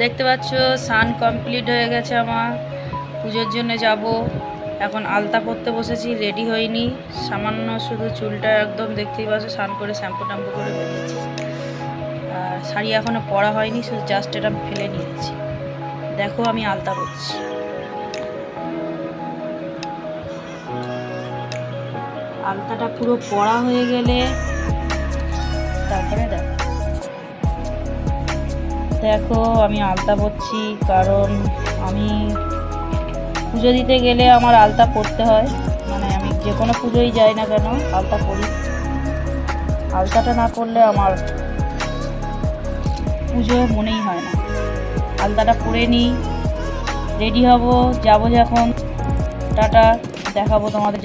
দেখতে পাচ্ছ সান কমপ্লিট হয়ে গেছে আমার। পুজোর জন্য যাব। এখন আলতা পরতে বসেছি রেডি হইনি সামান্য শুধু চুলটা একদম দেখতেই পাচ্ছ, স্নান করে শ্যাম্পু ট্যাম্পু করে বেরিয়েছি। আর শাড়ি এখনও পরা হয়নি, শুধু জাস্ট এটা ফেলে নিয়েছি। দেখো আমি আলতা পরছি। আলতাটা পুরো পড়া হয়ে গেলে তারপরে দেখো। দেখো, আমি আলতা পরছি, কারণ আমি পুজো দিতে গেলে আমার আলতা পরতে হয়। মানে আমি যে কোনো পুজোই যাই না কেন, আলতা পরি। আলতাটা না করলে আমার পুজো মনেই হয় না। আলতাটা পরে নিই, রেডি হব, যাব যখন। টাটা, দেখাবো তোমাদের।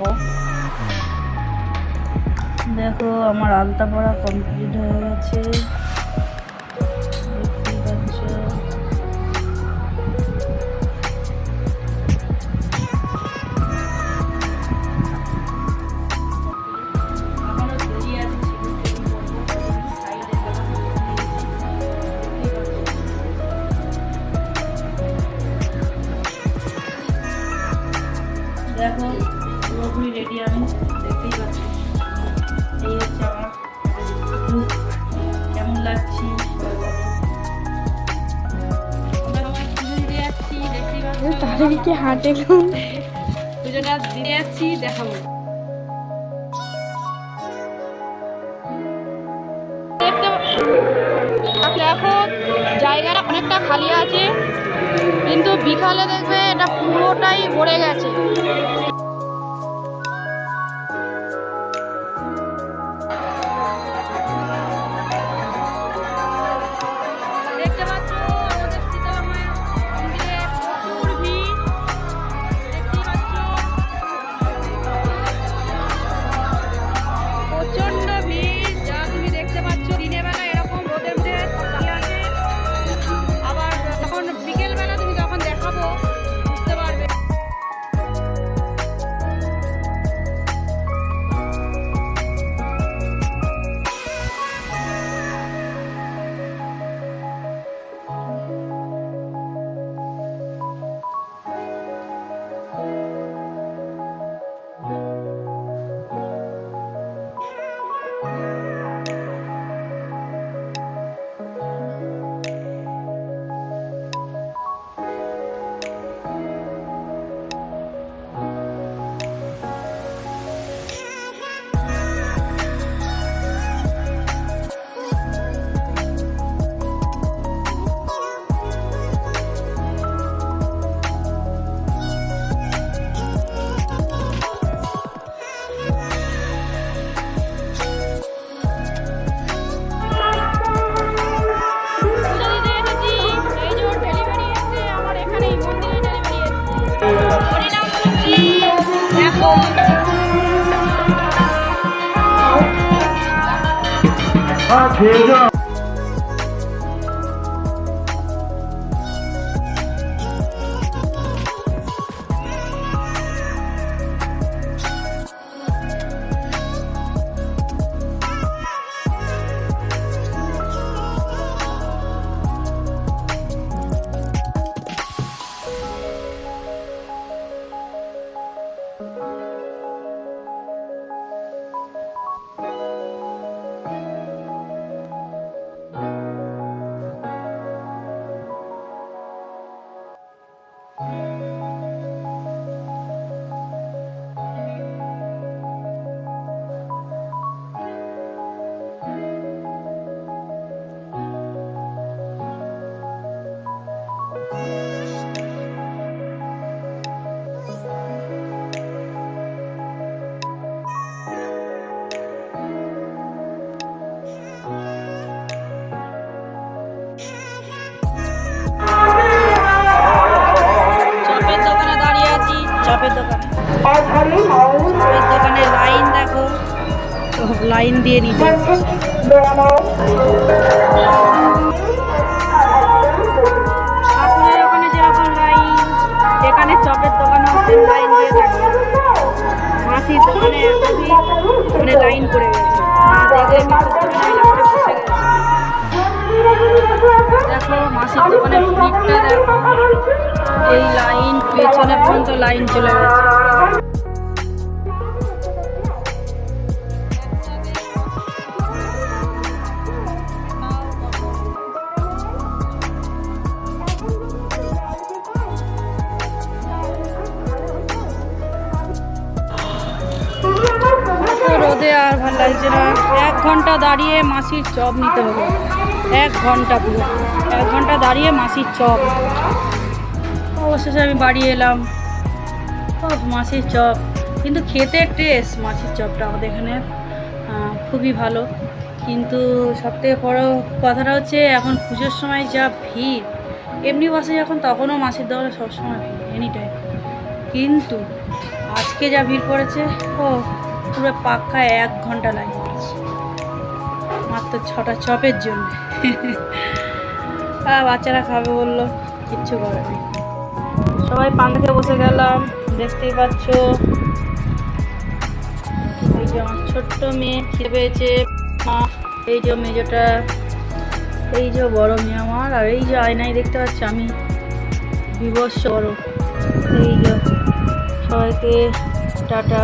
দেখো, আমার আলতা পরা কমপ্লিট হয়ে গেছে। দেখতেই পাচ্ছি। এই হচ্ছে আমার কেমন লাগছি? আমরা সবাই পুজো দিতে যাচ্ছি দেখতেই পাচ্ছ। তাদেরকে হাঁটে পুজোটা যাচ্ছি দেখাবো। দেখো জায়গাটা অনেকটা খালি আছে কিন্তু বিকালে দেখবে এটা পুরোটাই ভরে গেছে। Hot pig চপের চপের দোকানে। চপের দোকানে লাইন দেখো। লাইন দিয়ে নিতে। ওখানে যেরকম লাইন এখানে চপের দোকানে লাইন দিয়ে থাকে। মাসির দোকানে ওখানে লাইন পড়ে গেছে। না দেখলে মাসির দেখো। এই লাইন, পেছনে পর্যন্ত লাইন চলে রোদে আর ভালো লাগছে না। এক ঘণ্টা দাঁড়িয়ে মাসির চপ নিতে হবে। এক ঘণ্টা পুরো। এক ঘণ্টা দাঁড়িয়ে মাসির চপ। অবশেষে আমি বাড়ি এলাম। মাসির চপ। কিন্তু খেতে টেস্ট মাসির চপটা আমাদের এখানে খুবই ভালো। কিন্তু সবথেকে বড় কথাটা হচ্ছে, এখন পুজোর সময় যা ভিড়, এমনি বসে যখন তখনও মাসির দোকানে সবসময় ভিড় এনি টাইম কিন্তু আজকে যা ভিড় পড়েছে, ও, পুরো পাক্কা এক ঘণ্টা পড়েছে মাত্র ছটা চপের জন্য। বাচ্চারা খাবে বলল, কিচ্ছু করে সবাই পান থেকে বসে গেলাম, দেখতেই পাচ্ছ। এই যে আমার ছোট্ট মেয়ে, খিদে পেয়েছে। এই যে মেজোটা, এই যে বড় মেয়ে আমার, আর এই যে আয়নায় দেখতে পাচ্ছি আমি বিবস্ব বড়। এই যে সবাইকে, টাটা।